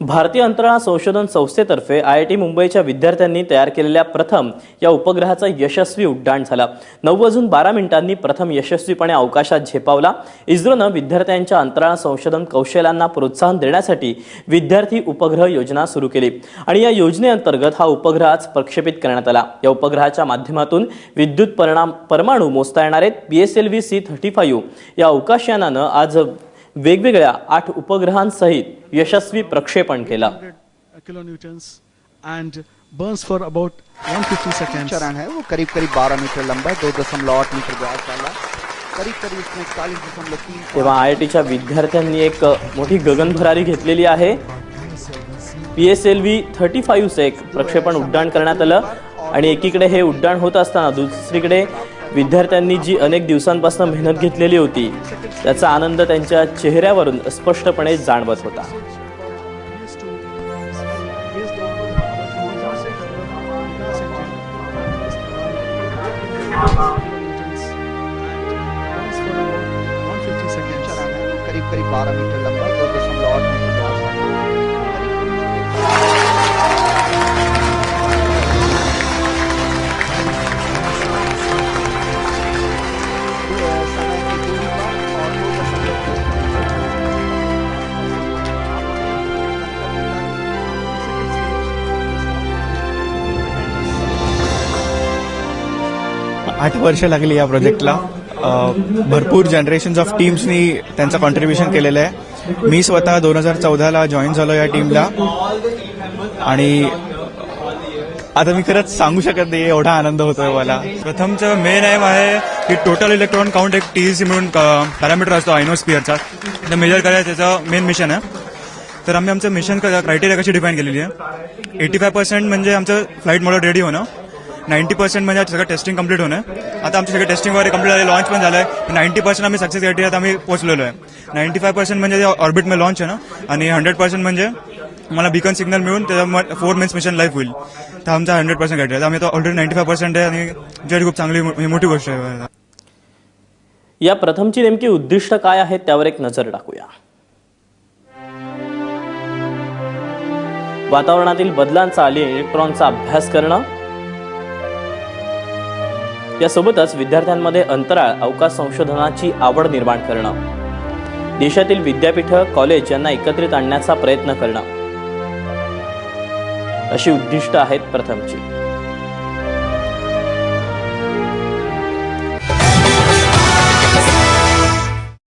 भारतीय अंतराळ संशोधन संस्थेतर्फे आय आय टी मुंबईच्या विद्यार्थ्यांनी तयार केलेल्या प्रथम या उपग्रहाचं यशस्वी उड्डाण झालं. नऊ वाजून बारा मिनिटांनी प्रथम यशस्वीपणे अवकाशात झेपावला. इस्रोनं विद्यार्थ्यांच्या अंतराळ संशोधन कौशल्यांना प्रोत्साहन देण्यासाठी विद्यार्थी उपग्रह योजना सुरू केली आणि या योजनेअंतर्गत हा उपग्रह आज प्रक्षेपित करण्यात आला. या उपग्रहाच्या माध्यमातून विद्युत परिणाम परमाणू मोजता येणार आहेत. P S L V C thirty five या अवकाशयानानं आज वेगवेगळ्या आठ उपग्रहांसहित यशस्वी प्रक्षेपण केलं. burns for about 150 seconds. चरण है वो करीब करीब 12 मीटर लंबा दो दशमलव आठ मीटर व्यास वाला। करीब करीब इसमें इकतालीस दशमलव तीन तेव्हा आय आय टीच्या विद्यार्थ्यांनी एक मोठी गगनभरारी घेतलेली आहे. P S L V thirty फाईव्हचं एक प्रक्षेपण उड्डाण करण्यात आलं आणि एकीकडे हे उड्डाण होत असताना दुसरीकडे विद्यार्थ्यांनी जी अनेक दिवसांपासून मेहनत घेतलेली होती त्याचा आनंद त्यांच्या चेहऱ्यावरून स्पष्टपणे जाणवत होता करीब करीब 12 मीटर लंबा दो दशमलव आठ आठ वर्ष लागली या प्रोजेक्टला भरपूर जनरेशन्स ऑफ टीम्सनी त्यांचं कॉन्ट्रीब्युशन केलेलं आहे. मी स्वतः दोन हजार चौदाला जॉईन झालो या टीमला आणि आता मी खरंच सांगू शकत नाही एवढा आनंद होतोय मला. प्रथमचं मेन एम आहे की टोटल इलेक्ट्रॉन काउंट एक टीईसी म्हणून पॅरामीटर असतो आयनोस्पियरचा ते मेजर करायचं त्याचं मेन मिशन आहे. तर आम्ही आमचं मिशन क्रायटेरिया कशी डिफाईन केलेली आहे? एटी फाय पर्सेंट म्हणजे आमचं फ्लाईट मॉडेल रेडी होणं. नाईन्टी पर्सेंट म्हणजे सगळं टेस्टिंग कंप्लीट होणं. आता आमची सगळं टेस्टिंग वगैरे कंप्लीट झाले लॉन्च पण झालंय. नाईन्टी पर्सेंट आम्ही सक्सेस क्रायटेरियात आम्ही पोहोचलेलो आहे. नाईन्टी फाय पर्सेंट म्हणजे ऑर्बिटमध्ये लॉन्च आहे ना आणि हंड्रेड पर्सेंट म्हणजे मला बिकन सिग्नल मिळून त्याचा फोर मेन्स मिशन लाईफ होईल. तर आमचा हंड्रेड पर्सेंट क्रायटेरिया आम्ही आता ऑलरेडी नाईन्टी फाय पर्सेंट आहे आणि जे खूप चांगली मोठी गोष्ट आहे. या प्रथमची नेमकी उद्दिष्ट काय आहेत त्यावर एक नजर टाकूया. वातावरणातील बदलांचा आणि इलेक्ट्रॉनचा अभ्यास करणं यासोबतच विद्यार्थ्यांमध्ये अंतराळ अवकाश संशोधनाची आवड निर्माण करणं. देशातील विद्यापीठं कॉलेज यांना एकत्रित आणण्याचा प्रयत्न करणं. अशी उद्दिष्ट आहेत प्रथमची.